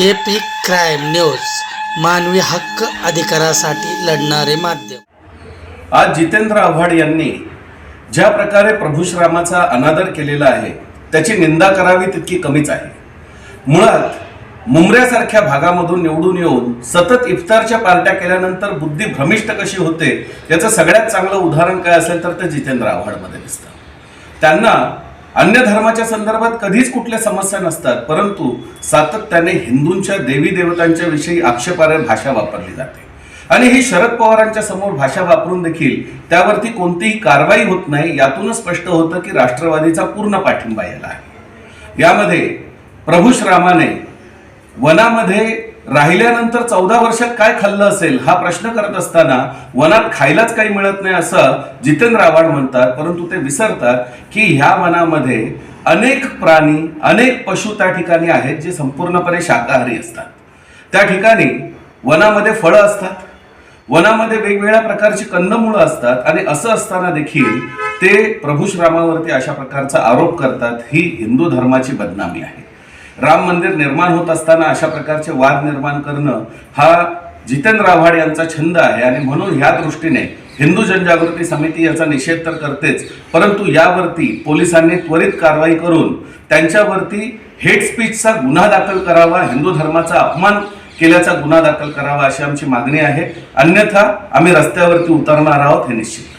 AP crime news मानवी हक्क अधिकारासाठी लढणारे माध्यम. आज जितेंद्र आव्हाड यांनी ज्या प्रकारे प्रभुश्रामाचा अनादर केलेला आहे त्याची निंदा करावी तितकी कमीच आहे. मुळात मुंबऱ्यासारख्या भागामधून निवडून येऊन सतत इफ्तारच्या पार्ट्या केल्यानंतर बुद्धी भ्रमिष्ट कशी होते याचं सगळ्यात चांगलं उदाहरण काय असेल तर ते जितेंद्र आव्हाडमध्ये दिसतं. त्यांना अन्य धर्माच्या संदर्भात कधीच कुठल्या समस्या नसतात परंतु सातत्याने हिंदूंच्या देवी देवतांच्या विषयी आक्षेपार्ह भाषा वापरली जाते. आणि ही शरद पवारांच्या समोर भाषा वापरून देखील त्यावरती कोणतीही कारवाई होत नाही यातूनच स्पष्ट होतं की राष्ट्रवादीचा पूर्ण पाठिंबा याला आहे. यामध्ये प्रभुश्रामाने वनामध्ये राहिल्यानंतर चौदा वर्षात काय खाल्लं असेल हा प्रश्न करत असताना वनात खायलाच काही मिळत नाही असं जितेंद्र आव्हाड म्हणतात. परंतु ते विसरतात की ह्या वनामध्ये अनेक प्राणी अनेक पशु त्या ठिकाणी आहेत जे संपूर्णपणे शाकाहारी असतात. त्या ठिकाणी वनामध्ये फळं असतात. वनामध्ये वेगवेगळ्या प्रकारची कंदमुळं असतात आणि असं असताना देखील ते प्रभुश्रामावरती अशा प्रकारचा आरोप करतात. ही हिंदू धर्माची बदनामी आहे. राम मंदिर निर्माण होत असताना अशा प्रकारचे वाद निर्माण करणं हा जितेंद्र आव्हाड यांचा छंद आहे. आणि म्हणून ह्या दृष्टीने हिंदू जनजागृती समिती याचा निषेध तर करतेच परंतु यावरती पोलिसांनी त्वरित कारवाई करून त्यांच्यावरती हेट स्पीचचा गुन्हा दाखल करावा हिंदू धर्माचा अपमान केल्याचा गुन्हा दाखल करावा अशी आमची मागणी आहे. अन्यथा आम्ही रस्त्यावरती उतरणार आहोत हे निश्चित